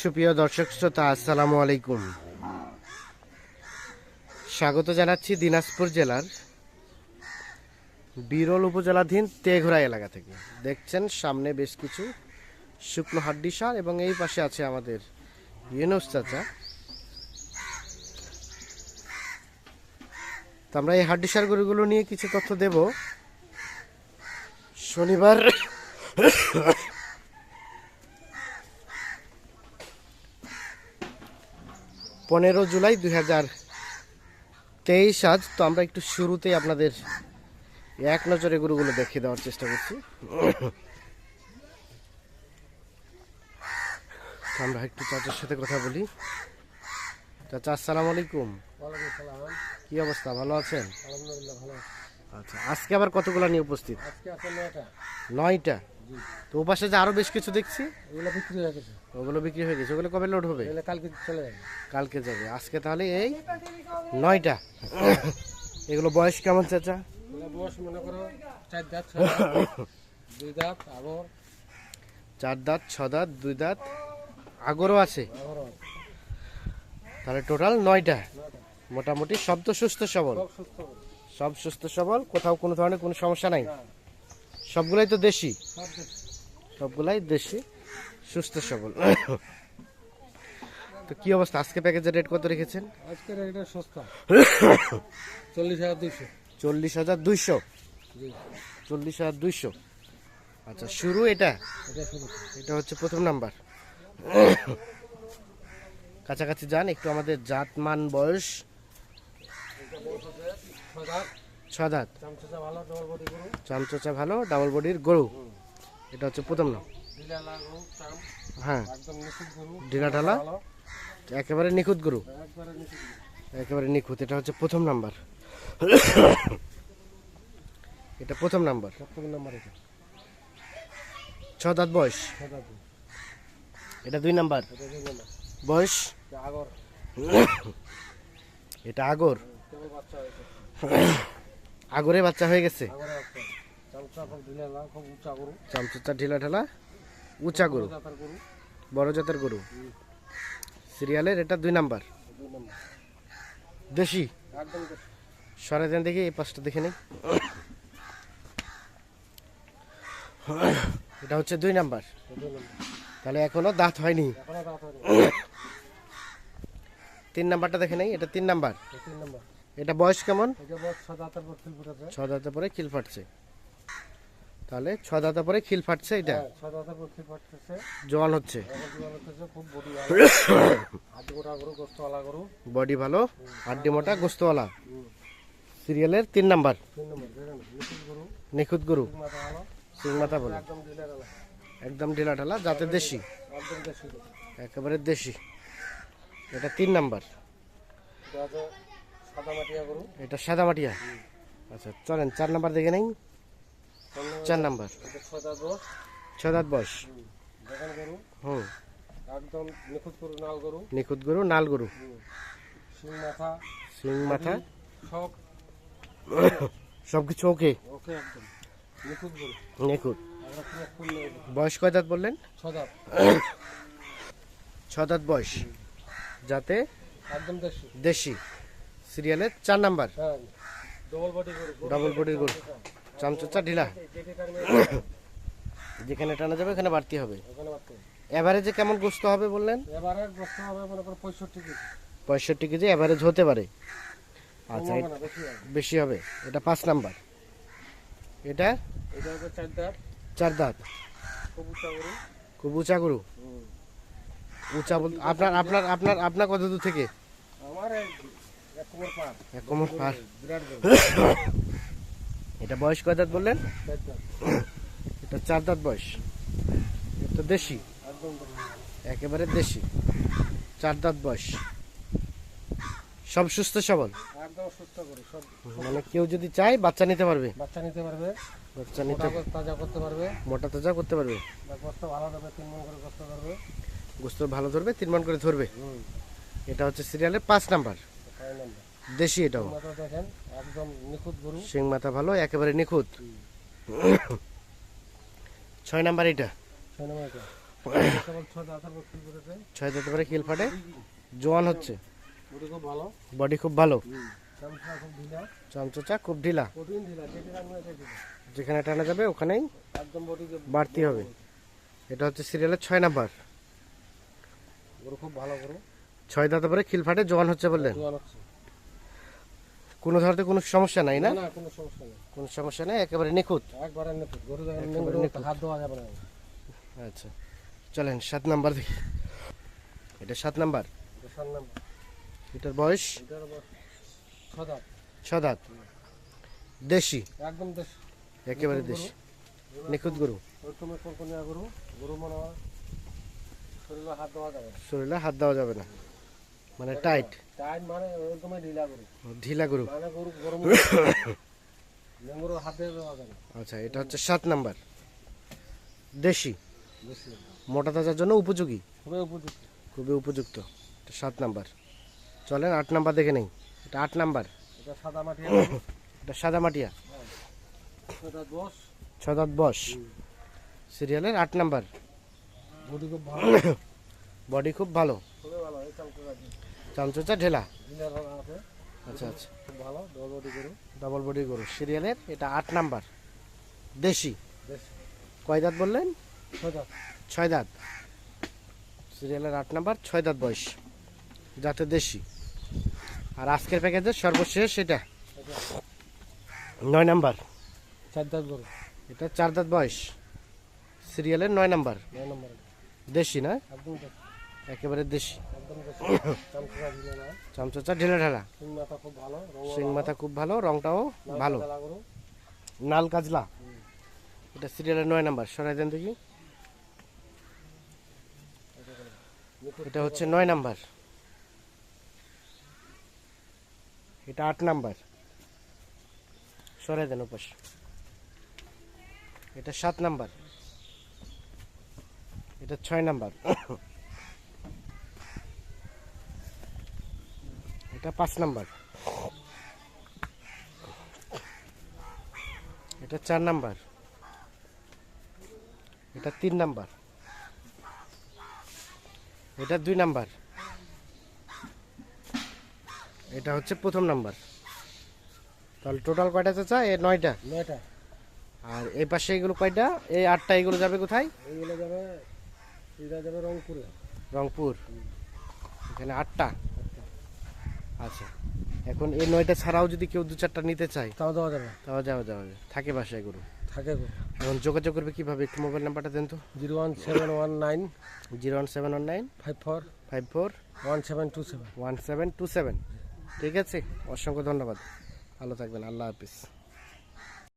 সুপ্রিয় দর্শক শ্রোতা, আসসালামু আলাইকুম। স্বাগত জানাচ্ছি দিনাজপুর জেলার বিরল উপজেলাধীন তেঘরা এলাকা থেকে। দেখছেন, সামনে বেশ কিছু শুকনো হাড্ডি সার এবং এই পাশে আছে আমাদের ইউনুস চাচা। তো আমরা এই হাড্ডি সার গরুগুলো নিয়ে কিছু তথ্য দেব। শনিবার পনেরো জুলাই দুই হাজার তেইশ আজ। তো আমরা একটু শুরুতেই আপনাদের এক নজরে গরুগুলো দেখিয়ে দেওয়ার চেষ্টা করছি। আমরা একটু চাচার সাথে কথা বলি। চাচা আসসালামু আলাইকুম। কি অবস্থা? ভালো আছেন? আলহামদুলিল্লাহ ভালো। আচ্ছা আজকে আবার কতগুলো নিয়ে উপস্থিত? নয়টা। তো ও পাশে যে আরও বেশ কিছু দেখছি? এগুলো বিক্রি হয়ে গেছে। ওগুলো বিক্রি হয়ে গেছে। ওগুলো কবে লোড হবে? কালকে চলে যাবে। কালকে যাবে। আজকে তাহলে এই নয়টা। এগুলো বয়স কেমন চাচা? বয়স মনে করো চার দাঁত দুই দাঁত আগর। চার দাঁত ছ দাঁত দুই দাঁত। আগরও আছে? তাহলে টোটাল নয়টা। মোটামুটি তো সুস্থ সবল। সব সুস্থ সবল কোথাও কোনো ধরনের কোনো সমস্যা নাই। সবগুলাই তো দেশি। সবগুলাই দেশি সুস্থ সবল। তো কি অবস্থা? আজকে প্যাকেজের রেট কত রেখেছেন? আজকের এটা সস্তা। চল্লিশ হাজার দুইশো। চল্লিশ হাজার দুইশো? চল্লিশ হাজার দুইশো। আচ্ছা শুরু এটা? এটা শুরু। এটা হচ্ছে প্রথম নাম্বার। কাছাকাছি যান একটু আমাদের জাত মান বয়স। ছয় দাঁত চামচোচা ভালো ডাবল বডির গরু। এটা হচ্ছে প্রথম নাম। হ্যাঁ। গরু। ঢালা একেবারে নিখুঁত গরু। একবারে নিখুঁত এটা হচ্ছে প্রথম নাম্বার। এটা প্রথম নাম্বার। ছ দাঁত বয়স। এটা দুই নাম্বার। বয়স? এটা আগর। আগর বাচ্চা হয়ে গেছে। বাচ্চা ঢিলা চামচোচা ঢালা উঁচা গরু। বড় জাতের গরু। সিরিয়ালের এটা দুই নাম্বার। দেশি? সরে দেন দেখি এই পাশটা দেখে নেই। এটা হচ্ছে দুই নাম্বার। তাহলে এখনও দাঁত হয়নি। এখনও দাঁত হয়নি। তিন নাম্বারটা দেখে নেই এটা তিন নাম্বার। তিন নম্বর। এটা বয়স কেমন? ছ দাঁতের পর খিল ফুটেছে। তাহলে ছ দাঁতে পরে খিল ফাটছে এটা? হ্যাঁ, দাঁতের ফুটতেছে। জোয়ান হচ্ছে। বডি ভালো। হাড্ডি মোটা গোস্তওয়ালা সিরিয়ালের তিন নাম্বার। নিখুঁত গরু। নিখুঁত গরু। তিন মাথা ভালো। সিং মাথা বলে একদম ঢিলা ঢিলা। যাতে দেশি। একেবারে দেশি। এটা তিন নাম্বার। এটা সাদা মাটিয়া আচ্ছা চলেন চার নাম্বার দেখে নেই? চার নাম্বার। এটা ছ দাঁত বয়স। হুম একদম নিখুঁত গরু নাল গরু। নিখুঁত গরু নাল গরু। শিং মাথা। সিং মাথা। সব সব কিছু ওকে? ওকে একদম। নিখুঁত গরু। নেই বয়স কয় দাঁত বললেন? ছ দাঁত। ছ দাঁত বয়স। যাতে একদম দেশি। দেশি। সিরিয়ালের চার নাম্বার। ডবল বডির গরু চামচোচা ঢিলা। যেখানে টানা যাবে ওখানে বাড়তি হবে। অ্যাভারেজে কেমন গোস্ত হবে বললেন? পঁয়ষট্টি কেজি। অ্যাভারেজ হতে পারে। আচ্ছা বেশি হবে। এটা পাঁচ নাম্বার। এটা? চার দাঁত। খুব উঁচা গরু। খুব উঁচা গরু উঁচা বল আপনার আপনার আপনার আপনার কত দূর থেকে? আমার এক কোমর পার। এটা বয়স কয় দাঁত বললেন? এটা চার দাঁত বয়স। এটা দেশি। একেবারে দেশি। চার দাঁত বয়স। সব সুস্থ সবল? মানে কেউ যদি চায় বাচ্চা নিতে পারবে? বাচ্চা নিতে পারবে। বাচ্চা নিতে মোটা তাজা করতে পারবে। মোটা তাজা করতে পারবে? গোস্ত ভালো দেবে তিন মন করে গোস্ত ভালো ধরবে তিন মান করে ধরবে? এটা হচ্ছে সিরিয়ালের পাঁচ নম্বর। দেশি এটাও দেখেন একদম নিখুঁত গরু। শিং মাথা ভালো একেবারে নিখুঁত। ছয় নাম্বার এটা। ছয় নম্বর এটা। ছয় দাঁত পরে ফাটে। জোয়ান হচ্ছে। বডি খুব ভালো। চামচা খুব ঢিলা। যেখানে টানা যাবে ওখানেই বাড়তি হবে। এটা হচ্ছে সিরিয়ালের ছয় নাম্বার। খুব ভালো ছয় দাঁত পরে খিল ফাটে জোয়ান হচ্ছে বললেন। জোয়ান হচ্ছে। কোনো ধরতে কোনো সমস্যা নাই না? না কোনো সমস্যা নেই। কোনো সমস্যা নেই? একেবারে নিখুঁত? একবারে নিখুঁত। গরু হাত দেওয়া যাবে না। আচ্ছা। চলেন সাত নাম্বার দেখি। এটা সাত নাম্বার? দোসার নাম এটার বয়স? ছ দাঁত। দেশি? একদম দেশ। একেবারে দেশি। নিখুঁত গরু? তুমি কল্পনিয়া গরু। গরু মনে হয় শরীরে হাত দেওয়া যাবে। শরীরে হাত দেওয়া যাবে না। মানে টাইট? টাইট মানে ওরকমই ঢিলা গরু ঢিলা গরু মানে গরু গরম গরু হাতে আচ্ছা এটা হচ্ছে সাত নাম্বার। দেশি। মোটা তাজার জন্য উপযোগী? খুবই উপযুক্ত খুবই উপযুক্ত। এটা সাত নাম্বার। চলেন আট নাম্বার দেখে নেই। এটা আট নাম্বার। এটা সাদা মাটি। এটা সাদা মাটিয়া এটা দশ ছ দাঁত বস সিরিয়ালের আট নাম্বার। বডি খুব ভালো। বডি খুব ভালো। চামচোচা ঢেলা। আচ্ছা আচ্ছা। ভালো ডবল বডি গরু। ডাবল বডি গরু। সিরিয়ালের এটা আট নাম্বার। দেশি। কয় দাঁত বললেন? ছয় দাঁত। ছয় দাঁত। সিরিয়ালের আট নাম্বার ছয় দাঁত বয়স। যাতে দেশি। আর আজকের প্যাকেজের সর্বশেষ এটা। এটা নয় নাম্বার। চার দাঁত গরু। এটা চার দাঁত বয়স। সিরিয়ালের নয় নাম্বার। নয় নম্বর। দেশি না? একেবারে দেশি। দেশ ঢিলা ঢেলা। সিং মাথা খুব ভালো, রংটাও ভালো। নাল কাজলা। এটা সিরিয়ালের নয় নাম্বার সরাই দেন দেখি। এটা হচ্ছে নয় নাম্বার। এটা আট নাম্বার। সরাই দেন উপাস। এটা সাত নাম্বার। এটা ছয় নাম্বার। এটা পাঁচ নাম্বার। এটা চার নাম্বার। এটা তিন নাম্বার। এটা দুই নাম্বার। এটা হচ্ছে প্রথম নাম্বার। তাহলে টোটাল কয়টা চাচা? এ নয়টা। নয়টা। আর এই পাশে এগুলো কয়টা? এই আটটা এগুলো যাবে কোথায়? এগুলো যাবে এটা যাবে রংপুরে। রংপুর। এখানে আটটা। আচ্ছা। এখন এই নয়টা ছাড়াও যদি কেউ দু চারটা নিতে চায়? তাও দেওয়া যাবে তাও যাওয়া যাওয়া যাবে। থাকে বাসায় গরু? থাকে গরু। এখন যোগাযোগ করবে কীভাবে? একটু মোবাইল নাম্বারটা দেন তো। Zero one seven one nine zero one seven one nine five four five four one seven two seven. One seven two seven. ঠিক আছে? অসংখ্য ধন্যবাদ। ভালো থাকবেন। আল্লাহ হাফিজ।